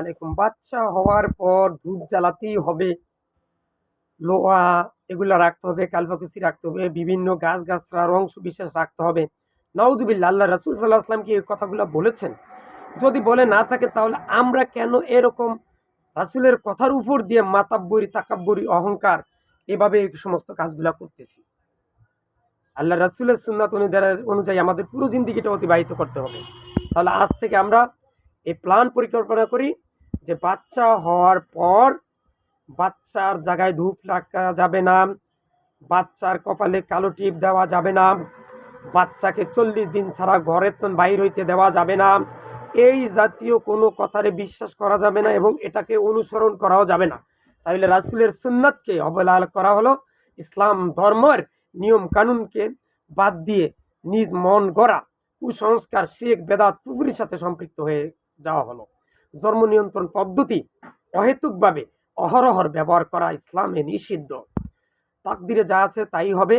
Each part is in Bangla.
আলাইকুম। বাচ্চা হওয়ার পর ধূপ জ্বালাতেই হবে। লোহা এগুলো রাখতে হবে কালবাকুসি রাখতে হবে, বিভিন্ন গাছ গাছড়ার অংশ বিশেষ রাখতে হবে। নওজুবিল্লা আল্লাহ রাসুল সাল্লাহ আসলাম কি এই কথাগুলো বলেছেন? যদি বলে না থাকে তাহলে আমরা কেন এরকম রাসুলের কথার উপর দিয়ে মাতাব্বরি, তাকাব্বরি, অহংকার এভাবে এই সমস্ত কাজগুলো করতেছি? আল্লাহ রাসুলের সুন্নাত অনুযায়ী অনুযায়ী আমাদের পুরো জিন্দিগিটা অতিবাহিত করতে হবে। তাহলে আজ থেকে আমরা এই প্ল্যান পরিকল্পনা করি যে বাচ্চা হওয়ার পর বাচ্চার জায়গায় ধূপ রাখা যাবে না, বাচ্চার কপালে কালো টিপ দেওয়া যাবে না, বাচ্চাকে চল্লিশ দিন ছাড়া ঘরের তন বাইর হইতে দেওয়া যাবে না। এই জাতীয় কোনো কথারে বিশ্বাস করা যাবে না এবং এটাকে অনুসরণ করাও যাবে না। তাহলে রাসুলের সুন্নাতকে অবহেলা করা হলো। ইসলাম ধর্মের নিয়ম কানুনকে বাদ দিয়ে নিজ মন গড়া কুসংস্কার, শেখ, বেদাত পুকুরির সাথে সম্পৃক্ত হয়ে যাওয়া হলো। জন্ম নিয়ন্ত্রণ পদ্ধতি অহেতুকভাবে অহরহর ব্যবহার করা ইসলামে নিষিদ্ধ। তাকদিরে যা আছে তাই হবে।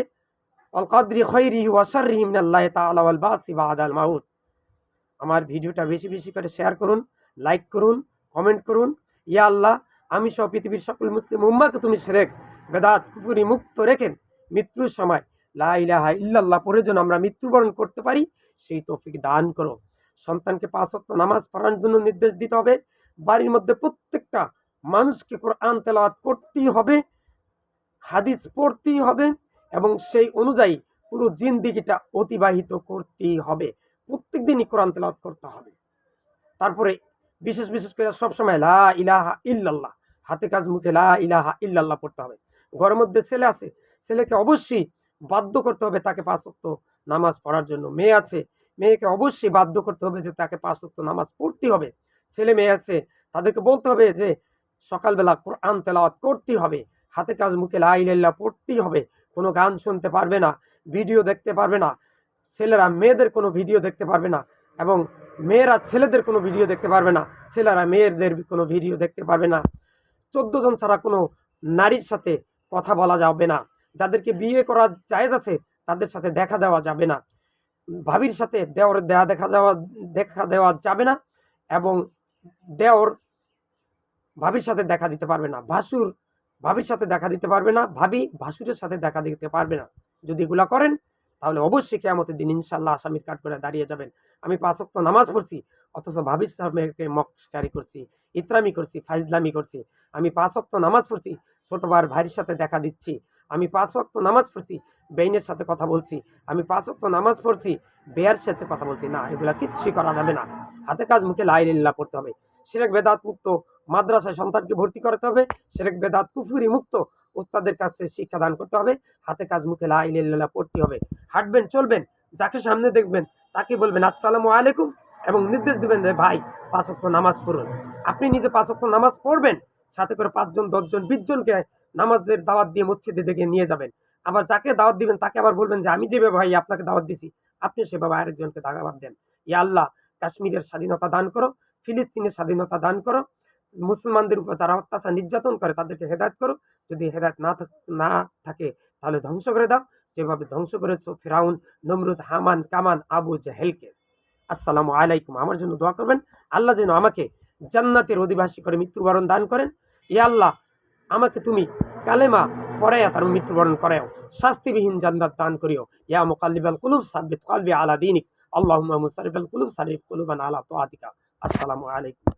মাউদ আমার ভিডিওটা বেশি বেশি করে শেয়ার করুন, লাইক করুন, কমেন্ট করুন। ইয়া আল্লাহ, আমি সহ পৃথিবীর সকল মুসলিম উম্মাকে তুমি সেরেক, বেদাত, কুফুরি মুক্ত রেখেন। মৃত্যুর সময় লা ইলাহা ইল্লাল্লাহ পরে যেন আমরা মৃত্যুবরণ করতে পারি, সেই তৌফিক দান করো। সন্তানকে পাঁচ ওয়াক্ত নামাজ পড়ার জন্য নির্দেশ দিতে হবে। বাড়ির মধ্যে প্রত্যেকটা মানুষকে কোরআন তেলাওয়াত করতেই হবে, হাদিস পড়তেই হবে এবং সেই অনুযায়ী পুরো জিন্দিগিটা অতিবাহিত করতেই হবে। প্রত্যেক দিনই কোরআন তেলাওয়াত করতে হবে। তারপরে বিশেষ বিশেষ করে সবসময় লা ইলাহা ইল্লাল্লাহ, হাতে কাজ মুখে লা ইলাহা ইল্লাল্লাহ পড়তে হবে। ঘরের মধ্যে ছেলে আছে, ছেলেকে অবশ্যই বাধ্য করতে হবে তাকে পাঁচ নামাজ পড়ার জন্য। মেয়ে আছে মেয়েকে অবশ্যই বাধ্য করতে হবে যে তাকে পাঁচ ওয়াক্ত নামাজ পড়তে হবে। ছেলে মেয়ে আছে, তাদেরকে বলতে হবে যে সকালবেলা কোরআন তেলাওয়াত করতেই হবে। হাতে কাজ মুখে লা ইলাল্লাহ পড়তেই হবে। কোনো গান শুনতে পারবে না, ভিডিও দেখতে পারবে না, ছেলেরা মেয়েদের কোনো ভিডিও দেখতে পারবে না এবং মেয়েরা ছেলেদের কোনো ভিডিও দেখতে পারবে না, ছেলেরা মেয়েদের কোনো ভিডিও দেখতে পারবে না। চোদ্দ জন ছাড়া কোনো নারীর সাথে কথা বলা যাবে না। যাদেরকে বিয়ে করা জায়েজ আছে, তাদের সাথে দেখা দেওয়া যাবে না। ভাবির সাথে দেওরের দেয়া দেখা যাওয়া, দেখা দেওয়া যাবে না এবং দেওর ভাবির সাথে দেখা দিতে পারবে না। ভাসুর ভাবির সাথে দেখা দিতে পারবে না। ভাবি ভাসুরের সাথে দেখা দিতে পারবে না। যদি এগুলা করেন, তাহলে অবশ্যই কেয়ামতের দিন ইনশাল্লাহ আসামির কাঠ করে দাঁড়িয়ে যাবেন। আমি পাঁচ ওয়াক্ত নামাজ পড়ছি, অথচ ভাবির সামনে মক্সকারি করছি, ইতরামি করছি, ফাইজলামি করছি। আমি পাঁচ ওয়াক্ত নামাজ পড়ছি, ছোটবার ভাইয়ের সাথে দেখা দিচ্ছি। আমি পাঁচ ওয়াক্ত নামাজ পড়ছি বেইনের সাথে কথা বলছি। আমি পাঁচ ওয়াক্ত নামাজ পড়ছি, বেয়ার সাথে কথা বলছি। না, এগুলা কিচ্ছুই করা যাবে না। হাতে কাজ মুখে লাইলিল্লাহ পড়তে হবে। সেরেক বেদাত মুক্ত, মাদ্রাসায় সন্তানকে ভর্তি করাতে হবে। সেরেক বেদাত কুফুরি মুক্ত ওস্তাদের কাছে শিক্ষাদান করতে হবে। হাতে কাজ মুখে লাইলিল্লাহ পড়তে হবে। হাঁটবেন, চলবেন, যাকে সামনে দেখবেন, তাকে বলবেন, আসসালামু আলাইকুম এবং নির্দেশ দেবেন যে, ভাই, পাঁচ ওয়াক্ত নামাজ পড়ুন। আপনি নিজে পাঁচ ওয়াক্ত নামাজ পড়বেন, সাথে করে পাঁচজন, দশজন বিশ জনকে নামাজের দাওয়াত দিয়ে মসজিদে দেখে নিয়ে যাবেন। আবার যাকে দাওয়াত দিবেন, তাকে আবার বলবেন যে, আমি যেভাবে ভাই আপনাকে দাওয়াত দিছি, আপনি সেভাবে আরেকজনকে দাওয়াত দেন। ইয়া আল্লাহ, কাশ্মীরের স্বাধীনতা দান করো, ফিলিস্তিনের স্বাধীনতা দান করো, মুসলমানদের উপর যারা অত্যাচার নির্যাতন করে, তাদেরকে হেদায়ত করো। যদি হেদায়ত না না থাকে, তাহলে ধ্বংস করে দাও। যেভাবে ধ্বংস করেছ, ফেরাউন, নমরুদ, হামান, কামান, আবু জাহেলকে। আসসালামু আলাইকুম। আমার জন্য দোয়া করবেন। আল্লাহ যেন আমাকে জান্নাতের অধিবাসী করে, মৃত্যুবরণ দান করেন। ই আল্লাহ, আমাকে তুমি কালেমা পড়াইয়া তার মৃত্যুবরণ করাও শাস্তিবিহীন জান্নাত দান করিও। ইয়া মুকাল্লিবাল কুলুব সাব্বিত কলবি আলা দিনিক। আল্লাহুম্মা মুসারিফাল কুলুব সারিফ কুলুবান আলা তোয়াতিকা আসসালামু আলাইকুম।